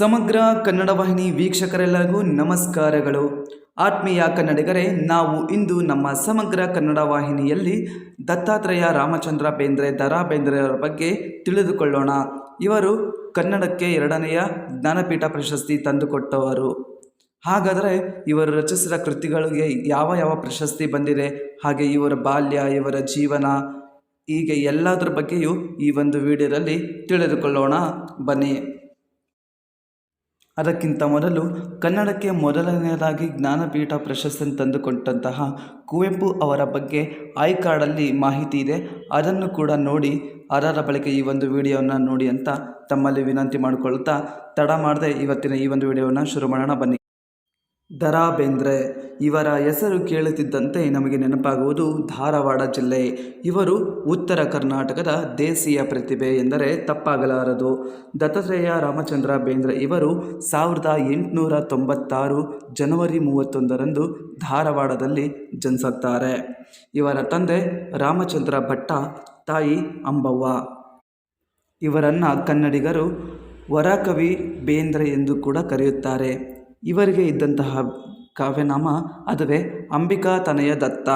ಸಮಗ್ರ ಕನ್ನಡ ವಾಹಿನಿ ವೀಕ್ಷಕರೆಲ್ಲರಿಗೂ ನಮಸ್ಕಾರಗಳು. ಆತ್ಮೀಯ ಕನ್ನಡಿಗರೇ, ನಾವು ಇಂದು ನಮ್ಮ ಸಮಗ್ರ ಕನ್ನಡ ವಾಹಿನಿಯಲ್ಲಿ ದತ್ತಾತ್ರೇಯ ರಾಮಚಂದ್ರ ಬೇಂದ್ರೆ ದರಾ ಬೇಂದ್ರೆಯವರ ಬಗ್ಗೆ ತಿಳಿದುಕೊಳ್ಳೋಣ. ಇವರು ಕನ್ನಡಕ್ಕೆ ಎರಡನೆಯ ಜ್ಞಾನಪೀಠ ಪ್ರಶಸ್ತಿ ತಂದುಕೊಟ್ಟವರು. ಹಾಗಾದರೆ ಇವರು ರಚಿಸಿದ ಕೃತಿಗಳಿಗೆ ಯಾವ ಯಾವ ಪ್ರಶಸ್ತಿ ಬಂದಿದೆ? ಹಾಗೆ ಇವರ ಬಾಲ್ಯ, ಇವರ ಜೀವನ, ಹೀಗೆ ಎಲ್ಲದರ ಬಗ್ಗೆಯೂ ಈ ಒಂದು ವಿಡಿಯೋದಲ್ಲಿ ತಿಳಿದುಕೊಳ್ಳೋಣ. ಬನ್ನಿ. ಅದಕ್ಕಿಂತ ಮೊದಲು ಕನ್ನಡಕ್ಕೆ ಮೊದಲನೆಯದಾಗಿ ಜ್ಞಾನಪೀಠ ಪ್ರಶಸ್ತಿಯನ್ನು ತಂದುಕೊಟ್ಟಂತಹ ಕುವೆಂಪು ಅವರ ಬಗ್ಗೆ ಐ ಕಾರ್ಡಲ್ಲಿ ಮಾಹಿತಿ ಇದೆ. ಅದನ್ನು ಕೂಡ ನೋಡಿ ಅದರ ಬಳಿಕ ಈ ಒಂದು ವಿಡಿಯೋವನ್ನು ನೋಡಿ ಅಂತ ತಮ್ಮಲ್ಲಿ ವಿನಂತಿ ಮಾಡಿಕೊಳ್ತಾ ತಡ ಮಾಡದೆ ಇವತ್ತಿನ ಈ ಒಂದು ವಿಡಿಯೋವನ್ನು ಶುರು ಮಾಡೋಣ ಬನ್ನಿ. ದರಾ ಬೇಂದ್ರೆ ಇವರ ಹೆಸರು ಕೇಳುತ್ತಿದ್ದಂತೆ ನಮಗೆ ನೆನಪಾಗುವುದು ಧಾರವಾಡ ಜಿಲ್ಲೆ. ಇವರು ಉತ್ತರ ಕರ್ನಾಟಕದ ದೇಸಿಯ ಪ್ರತಿಭೆ ಎಂದರೆ ತಪ್ಪಾಗಲಾರದು. ದತ್ತಾತ್ರೇಯ ರಾಮಚಂದ್ರ ಬೇಂದ್ರೆ ಇವರು ಸಾವಿರದ ಎಂಟುನೂರ ತೊಂಬತ್ತಾರು ಜನವರಿ ಮೂವತ್ತೊಂದರಂದು ಧಾರವಾಡದಲ್ಲಿ ಜನಿಸುತ್ತಾರೆ. ಇವರ ತಂದೆ ರಾಮಚಂದ್ರ ಭಟ್ಟ, ತಾಯಿ ಅಂಬವ್ವ. ಇವರನ್ನು ಕನ್ನಡಿಗರು ವರಕವಿ ಬೇಂದ್ರೆ ಎಂದು ಕೂಡ ಕರೆಯುತ್ತಾರೆ. ಇವರಿಗೆ ಇದ್ದಂತಹ ಕಾವ್ಯನಾಮ ಅದುವೇ ಅಂಬಿಕಾ ತನಯ ದತ್ತ.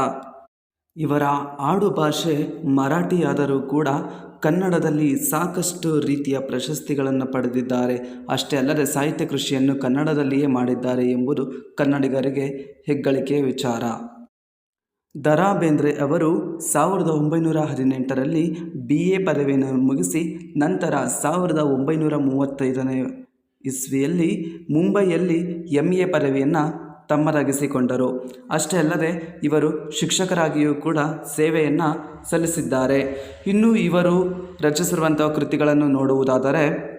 ಇವರ ಆಡು ಭಾಷೆ ಮರಾಠಿಯಾದರೂ ಕೂಡ ಕನ್ನಡದಲ್ಲಿ ಸಾಕಷ್ಟು ರೀತಿಯ ಪ್ರಶಸ್ತಿಗಳನ್ನು ಪಡೆದಿದ್ದಾರೆ. ಅಷ್ಟೇ ಅಲ್ಲದೆ ಸಾಹಿತ್ಯ ಕೃಷಿಯನ್ನು ಕನ್ನಡದಲ್ಲಿಯೇ ಮಾಡಿದ್ದಾರೆ ಎಂಬುದು ಕನ್ನಡಿಗರಿಗೆ ಹೆಗ್ಗಳಿಕೆಯ ವಿಚಾರ. ದರಾ ಬೇಂದ್ರೆ ಅವರು ಸಾವಿರದ ಒಂಬೈನೂರ ಹದಿನೆಂಟರಲ್ಲಿ ಬಿ ಎ ಪದವಿಯನ್ನು ಮುಗಿಸಿ ನಂತರ ಸಾವಿರದ ಒಂಬೈನೂರ ಮೂವತ್ತೈದನೇ ಇಸ್ವಿಯಲ್ಲಿ ಮುಂಬೈಯಲ್ಲಿ ಎಂ ಎ ಪದವಿಯನ್ನು ತಮ್ಮದಾಗಿಸಿಕೊಂಡರು. ಅಷ್ಟೇ ಅಲ್ಲದೆ ಇವರು ಶಿಕ್ಷಕರಾಗಿಯೂ ಕೂಡ ಸೇವೆಯನ್ನು ಸಲ್ಲಿಸಿದ್ದಾರೆ. ಇನ್ನು ಇವರು ರಚಿಸಿರುವಂಥ ಕೃತಿಗಳನ್ನು ನೋಡುವುದಾದರೆ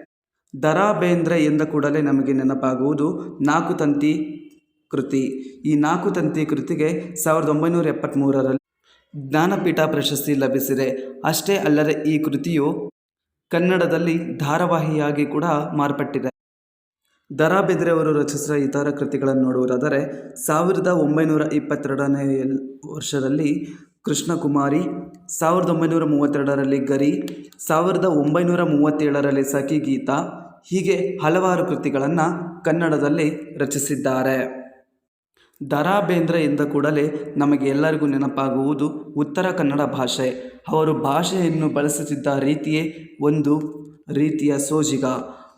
ದರಾ ಬೇಂದ್ರೆ ಎಂದ ಕೂಡಲೇ ನಮಗೆ ನೆನಪಾಗುವುದು ನಾಲ್ಕು ತಂತಿ ಕೃತಿ. ಈ ನಾಲ್ಕು ತಂತಿ ಕೃತಿಗೆ ಸಾವಿರದ ಒಂಬೈನೂರ ಎಪ್ಪತ್ತ್ಮೂರರಲ್ಲಿ ಜ್ಞಾನಪೀಠ ಪ್ರಶಸ್ತಿ ಲಭಿಸಿದೆ. ಅಷ್ಟೇ ಅಲ್ಲದೆ ಈ ಕೃತಿಯು ಕನ್ನಡದಲ್ಲಿ ಧಾರಾವಾಹಿಯಾಗಿ ಕೂಡ ಮಾರ್ಪಟ್ಟಿದೆ. ದರಾ ಬೇಂದ್ರೆ ಅವರು ರಚಿಸಿದ ಇತರ ಕೃತಿಗಳನ್ನು ನೋಡುವುದಾದರೆ, ಸಾವಿರದ ಒಂಬೈನೂರ ಇಪ್ಪತ್ತೆರಡನೇ ವರ್ಷದಲ್ಲಿ ಕೃಷ್ಣಕುಮಾರಿ, ಸಾವಿರದ ಒಂಬೈನೂರ ಮೂವತ್ತೆರಡರಲ್ಲಿ ಗರಿ, ಸಾವಿರದ ಒಂಬೈನೂರ ಮೂವತ್ತೇಳರಲ್ಲಿ ಸಖಿ ಗೀತಾ, ಹೀಗೆ ಹಲವಾರು ಕೃತಿಗಳನ್ನು ಕನ್ನಡದಲ್ಲಿ ರಚಿಸಿದ್ದಾರೆ. ದರಾ ಬೇಂದ್ರೆ ಎಂದ ಕೂಡಲೇ ನಮಗೆ ಎಲ್ಲರಿಗೂ ನೆನಪಾಗುವುದು ಉತ್ತರ ಕನ್ನಡ ಭಾಷೆ. ಅವರು ಭಾಷೆಯನ್ನು ಬಳಸುತ್ತಿದ್ದ ರೀತಿಯೇ ಒಂದು ರೀತಿಯ ಸೋಜಿಗ.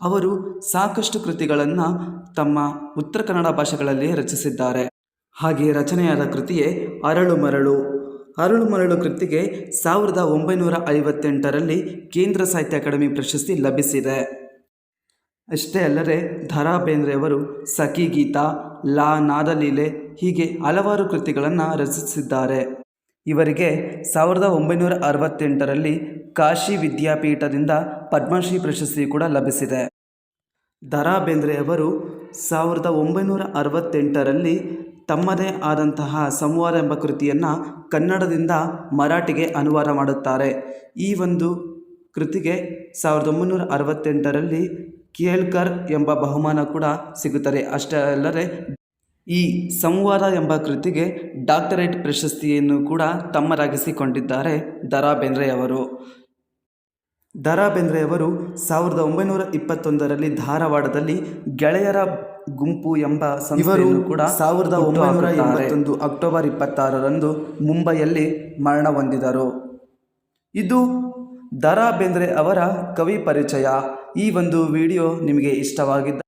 ಅವರು ಸಾಕಷ್ಟು ಕೃತಿಗಳನ್ನು ತಮ್ಮ ಉತ್ತರ ಕನ್ನಡ ಭಾಷೆಗಳಲ್ಲಿ ರಚಿಸಿದ್ದಾರೆ. ಹಾಗೆ ರಚನೆಯಾದ ಕೃತಿಯೇ ಅರಳು ಮರಳು. ಅರಳು ಮರಳು ಕೃತಿಗೆ ಸಾವಿರದ ಒಂಬೈನೂರ ಐವತ್ತೆಂಟರಲ್ಲಿ ಕೇಂದ್ರ ಸಾಹಿತ್ಯ ಅಕಾಡೆಮಿ ಪ್ರಶಸ್ತಿ ಲಭಿಸಿದೆ. ಅಷ್ಟೇ ಅಲ್ಲದೆ ಧರಾ ಬೇಂದ್ರೆಯವರು ಸಖಿ ಗೀತಾ, ಲಾ ನಾದಲೀಲೆ ಹೀಗೆ ಹಲವಾರು ಕೃತಿಗಳನ್ನು ರಚಿಸಿದ್ದಾರೆ. ಇವರಿಗೆ ಸಾವಿರದ ಒಂಬೈನೂರ ಅರವತ್ತೆಂಟರಲ್ಲಿ ಕಾಶಿ ವಿದ್ಯಾಪೀಠದಿಂದ ಪದ್ಮಶ್ರೀ ಪ್ರಶಸ್ತಿ ಕೂಡ ಲಭಿಸಿದೆ. ದರಾ ಬೇಂದ್ರೆಯವರು ಸಾವಿರದ ಒಂಬೈನೂರ ಅರವತ್ತೆಂಟರಲ್ಲಿ ತಮ್ಮದೇ ಆದಂತಹ ಸಂವಾದ ಎಂಬ ಕೃತಿಯನ್ನು ಕನ್ನಡದಿಂದ ಮರಾಠಿಗೆ ಅನುವಾದ ಮಾಡುತ್ತಾರೆ. ಈ ಒಂದು ಕೃತಿಗೆ ಸಾವಿರದ ಒಂಬೈನೂರ ಅರವತ್ತೆಂಟರಲ್ಲಿ ಕೇಳ್ಕರ್ ಎಂಬ ಬಹುಮಾನ ಕೂಡ ಸಿಗುತ್ತದೆ. ಅಷ್ಟೇ ಅಲ್ಲದೆ ಈ ಸಂವಾದ ಎಂಬ ಕೃತಿಗೆ ಡಾಕ್ಟರೇಟ್ ಪ್ರಶಸ್ತಿಯನ್ನು ಕೂಡ ತಮ್ಮರಾಗಿಸಿಕೊಂಡಿದ್ದಾರೆ ದರಾ ಬೇಂದ್ರೆಯವರು ದರಾ ಬೇಂದ್ರೆಯವರು ಸಾವಿರದ ಒಂಬೈನೂರ ಇಪ್ಪತ್ತೊಂದರಲ್ಲಿ ಧಾರವಾಡದಲ್ಲಿ ಗೆಳೆಯರ ಗುಂಪು ಎಂಬ ಸಂಸ್ಥೆಯನ್ನು ಕೂಡ ಸಾವಿರದ ಒಂಬೈನೂರ ಎಂಬತ್ತೊಂದು ಅಕ್ಟೋಬರ್ ಇಪ್ಪತ್ತಾರರಂದು ಮುಂಬೈಯಲ್ಲಿ ಮರಣ ಹೊಂದಿದರು. ಇದು ದರಾ ಬೇಂದ್ರೆ ಅವರ ಕವಿ ಪರಿಚಯ. ಈ ಒಂದು ವಿಡಿಯೋ ನಿಮಗೆ ಇಷ್ಟವಾಗಿದ್ದ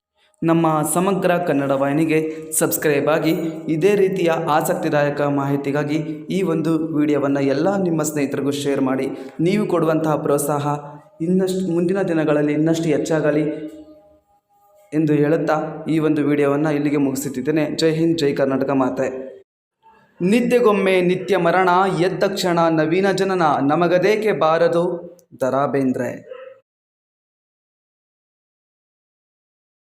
ನಮ್ಮ ಸಮಗ್ರ ಕನ್ನಡ ವಾಹಿನಿಗೆ ಸಬ್ಸ್ಕ್ರೈಬ್ ಆಗಿ ಇದೇ ರೀತಿಯ ಆಸಕ್ತಿದಾಯಕ ಮಾಹಿತಿಗಾಗಿ ಈ ಒಂದು ವಿಡಿಯೋವನ್ನು ಎಲ್ಲ ನಿಮ್ಮ ಸ್ನೇಹಿತರಿಗೂ ಶೇರ್ ಮಾಡಿ. ನೀವು ಕೊಡುವಂತಹ ಪ್ರೋತ್ಸಾಹ ಇನ್ನಷ್ಟು ಮುಂದಿನ ದಿನಗಳಲ್ಲಿ ಇನ್ನಷ್ಟು ಹೆಚ್ಚಾಗಲಿ ಎಂದು ಹೇಳುತ್ತಾ ಈ ಒಂದು ವಿಡಿಯೋವನ್ನು ಇಲ್ಲಿಗೆ ಮುಗಿಸುತ್ತಿದ್ದೇನೆ. ಜೈ ಹಿಂದ್, ಜೈ ಕರ್ನಾಟಕ ಮಾತೆ. ನಿತ್ಯಗೊಮ್ಮೆ ನಿತ್ಯ ಮರಣ ಎದ್ದಕ್ಷಣ ನವೀನ ಜನನ, ನಮಗದೇಕೆ ಬಾರದು? ದರಾ ಬೇಂದ್ರೆ